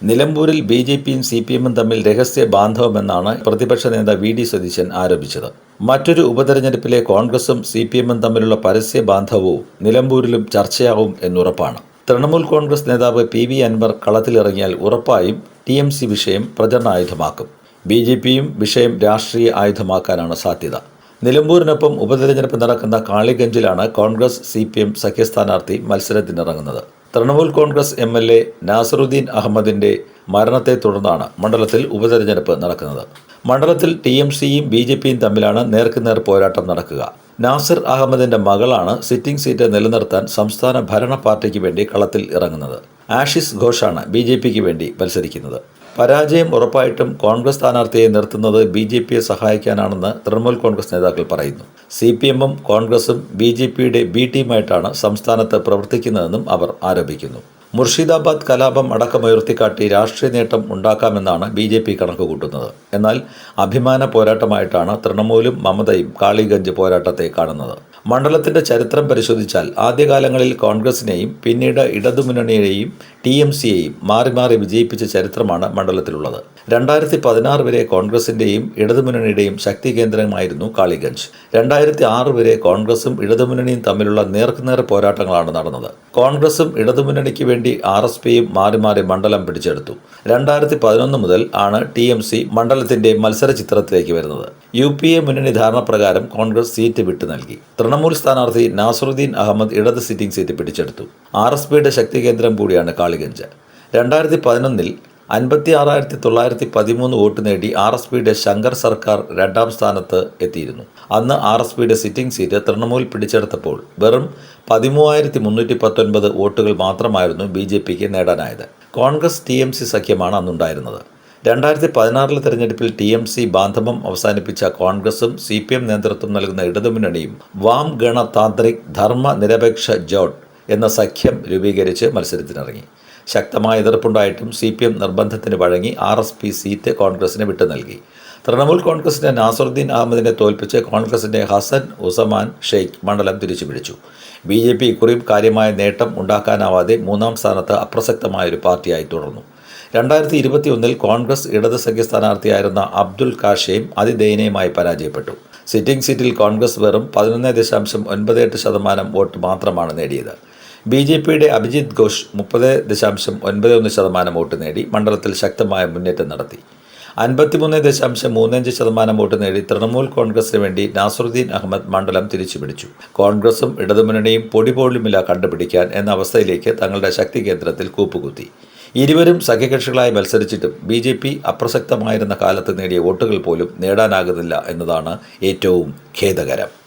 നിലമ്പൂരിൽ B J പിയും C P എമ്മും തമ്മിൽ രഹസ്യ ബാന്ധവമെന്നാണ് പ്രതിപക്ഷ നേതാവ് വി ഡി സതീശൻ ആരോപിച്ചത്. മറ്റൊരു ഉപതെരഞ്ഞെടുപ്പിലെ കോൺഗ്രസും സി പി എമ്മും തമ്മിലുള്ള പരസ്യ ബാന്ധവവും നിലമ്പൂരിലും ചർച്ചയാവും എന്നുറപ്പാണ്. തൃണമൂൽ കോൺഗ്രസ് നേതാവ് പി വി അൻവർ കളത്തിലിറങ്ങിയാൽ ഉറപ്പായും ടി എം സി വിഷയം പ്രചരണായുധമാക്കും. ബി ജെ പിയും വിഷയം രാഷ്ട്രീയ ആയുധമാക്കാനാണ് സാധ്യത. നിലമ്പൂരിനൊപ്പം ഉപതെരഞ്ഞെടുപ്പ് നടക്കുന്ന കാളിഗഞ്ചിലാണ് കോൺഗ്രസ് സി പി എം സഖ്യസ്ഥാനാർത്ഥി മത്സരത്തിനിറങ്ങുന്നത്. Trinamool Congress M L A Nasaruddin അഹമ്മദിന്റെ മരണത്തെ തുടർന്നാണ് മണ്ഡലത്തിൽ ഉപതെരഞ്ഞെടുപ്പ് നടക്കുന്നത്. മണ്ഡലത്തിൽ ടി എം സിയും ബി ജെ പിയും തമ്മിലാണ് നേർക്കുനേർ പോരാട്ടം നടക്കുക. നാസർ അഹമ്മദിന്റെ മകളാണ് സിറ്റിംഗ് സീറ്റ് നിലനിർത്താൻ സംസ്ഥാന ഭരണ പാർട്ടിക്ക് വേണ്ടി കളത്തിൽ ഇറങ്ങുന്നത്. ആഷിസ് ഘോഷാണ് ബി ജെ പിക്ക് വേണ്ടി മത്സരിക്കുന്നത്. പരാജയം ഉറപ്പായിട്ടും കോൺഗ്രസ് സ്ഥാനാർത്ഥിയെ നിർത്തുന്നത് ബി ജെ പിയെ സഹായിക്കാനാണെന്ന് തൃണമൂൽ കോൺഗ്രസ് നേതാക്കൾ പറയുന്നു. സി പി എമ്മും കോൺഗ്രസും ബി ജെ പിയുടെ ബി ടീമായിട്ടാണ് സംസ്ഥാനത്ത് പ്രവർത്തിക്കുന്നതെന്നും അവർ ആരോപിക്കുന്നു. മുർഷിദാബാദ് കലാപം അടക്കമുയർത്തിക്കാട്ടി രാഷ്ട്രീയ നേട്ടം ഉണ്ടാക്കാമെന്നാണ് ബി ജെ പി കണക്കുകൂട്ടുന്നത്. എന്നാൽ അഭിമാന പോരാട്ടമായിട്ടാണ് തൃണമൂലും മമതയും കാളിഗഞ്ച് പോരാട്ടത്തെ കാണുന്നത്. മണ്ഡലത്തിന്റെ ചരിത്രം പരിശോധിച്ചാൽ ആദ്യകാലങ്ങളിൽ കോൺഗ്രസിനെയും പിന്നീട് ഇടതുമുന്നണിയെയും ടി എം സിയെയും മാറി മാറി വിജയിപ്പിച്ച ചരിത്രമാണ് മണ്ഡലത്തിലുള്ളത്. രണ്ടായിരത്തി പതിനാറ് വരെ കോൺഗ്രസിന്റെയും ഇടതുമുന്നണിയുടെയും ശക്തി കേന്ദ്രമായിരുന്നു കാളിഗഞ്ച്. രണ്ടായിരത്തി ആറ് വരെ കോൺഗ്രസും ഇടതുമുന്നണിയും തമ്മിലുള്ള നേർക്കുനേർ പോരാട്ടങ്ങളാണ് നടന്നത്. കോൺഗ്രസും ഇടതുമുന്നണിക്ക് വേണ്ടി ആർ എസ് പിയും മാറി മാറി മണ്ഡലം പിടിച്ചെടുത്തു. രണ്ടായിരത്തി പതിനൊന്ന് മുതൽ ആണ് ടി എം സി മണ്ഡലത്തിന്റെ മത്സര ചിത്രത്തിലേക്ക് വരുന്നത്. യു പി എ മുന്നണി ധാരണ പ്രകാരം കോൺഗ്രസ് സീറ്റ് വിട്ടു നൽകി തൃണമൂൽ സ്ഥാനാർത്ഥി നാസറുദ്ദീൻ അഹമ്മദ് ഇടത് സിറ്റിംഗ് സീറ്റ് പിടിച്ചെടുത്തു. ആർ എസ് പിയുടെ ശക്തി കേന്ദ്രം കൂടിയാണ് കാളിഗഞ്ച്. രണ്ടായിരത്തി പതിനൊന്നിൽ അൻപത്തി ആറായിരത്തി തൊള്ളായിരത്തി പതിമൂന്ന് വോട്ട് നേടി ആർ എസ് പിയുടെ ശങ്കർ സർക്കാർ രണ്ടാം സ്ഥാനത്ത് എത്തിയിരുന്നു. അന്ന് ആർ എസ് പിയുടെ സിറ്റിംഗ് സീറ്റ് തൃണമൂൽ പിടിച്ചെടുത്തപ്പോൾ വെറും പതിമൂവായിരത്തി മുന്നൂറ്റി പത്തൊൻപത് വോട്ടുകൾ മാത്രമായിരുന്നു ബി ജെ പിക്ക് നേടാനായത്. കോൺഗ്രസ് ടി എം സി സഖ്യമാണ് അന്നുണ്ടായിരുന്നത്. രണ്ടായിരത്തി പതിനാറിലെ തെരഞ്ഞെടുപ്പിൽ ടി എം സി ബാന്ധവം അവസാനിപ്പിച്ച കോൺഗ്രസും സി പി എം നേതൃത്വം നൽകുന്ന ഇടതുമുന്നണിയും വാം ഗണതാന്ത്രിക് ധർമ്മ നിരപേക്ഷ ജോട്ട് എന്ന സഖ്യം രൂപീകരിച്ച് മത്സരത്തിനിറങ്ങി. ശക്തമായ എതിർപ്പുണ്ടായിട്ടും സി പി എം നിർബന്ധത്തിന് വഴങ്ങി ആർ എസ് പി സീറ്റ് കോൺഗ്രസിന് വിട്ടു നൽകി. തൃണമൂൽ കോൺഗ്രസിന്റെ നാസറുദ്ദീൻ അഹമ്മദിനെ തോൽപ്പിച്ച് കോൺഗ്രസിന്റെ ഹസൻ ഉസമാൻ ഷെയ്ഖ് മണ്ഡലം തിരിച്ചുപിടിച്ചു. ബി ജെ പി ഇക്കുറിയും കാര്യമായ നേട്ടം ഉണ്ടാക്കാനാവാതെ മൂന്നാം സ്ഥാനത്ത് അപ്രസക്തമായൊരു പാർട്ടിയായി തുടർന്നു. രണ്ടായിരത്തി ഇരുപത്തി ഒന്നിൽ കോൺഗ്രസ് ഇടത് സഖ്യ സ്ഥാനാർത്ഥിയായിരുന്ന അബ്ദുൽ കാഷയും അതിദയനീയമായി പരാജയപ്പെട്ടു. സിറ്റിംഗ് സീറ്റിൽ കോൺഗ്രസ് വെറും പതിനൊന്ന് ദശാംശം ഒൻപത് എട്ട് ശതമാനം വോട്ട് മാത്രമാണ് നേടിയത്. ബി ജെ പിയുടെ അഭിജിത് ഘോഷ് മുപ്പത് ദശാംശം ഒൻപത് ഒന്ന് ശതമാനം വോട്ട് നേടി മണ്ഡലത്തിൽ ശക്തമായ മുന്നേറ്റം നടത്തി. അൻപത്തിമൂന്ന് ദശാംശം മൂന്നഞ്ച് ശതമാനം വോട്ട് നേടി തൃണമൂൽ കോൺഗ്രസിന് വേണ്ടി നാസറുദ്ദീൻ അഹമ്മദ് മണ്ഡലം തിരിച്ചുപിടിച്ചു. കോൺഗ്രസും ഇടതുമുന്നണിയും പൊടിപോളുമില്ല കണ്ടുപിടിക്കാൻ എന്ന അവസ്ഥയിലേക്ക് തങ്ങളുടെ ശക്തി കേന്ദ്രത്തിൽ കൂപ്പുകുത്തി. ഇരുവരും സഖ്യകക്ഷികളായി മത്സരിച്ചിട്ടും ബി ജെ പി അപ്രസക്തമായിരുന്ന കാലത്ത് നേടിയ വോട്ടുകൾ പോലും നേടാനാകുന്നില്ല എന്നതാണ് ഏറ്റവും ഖേദകരം.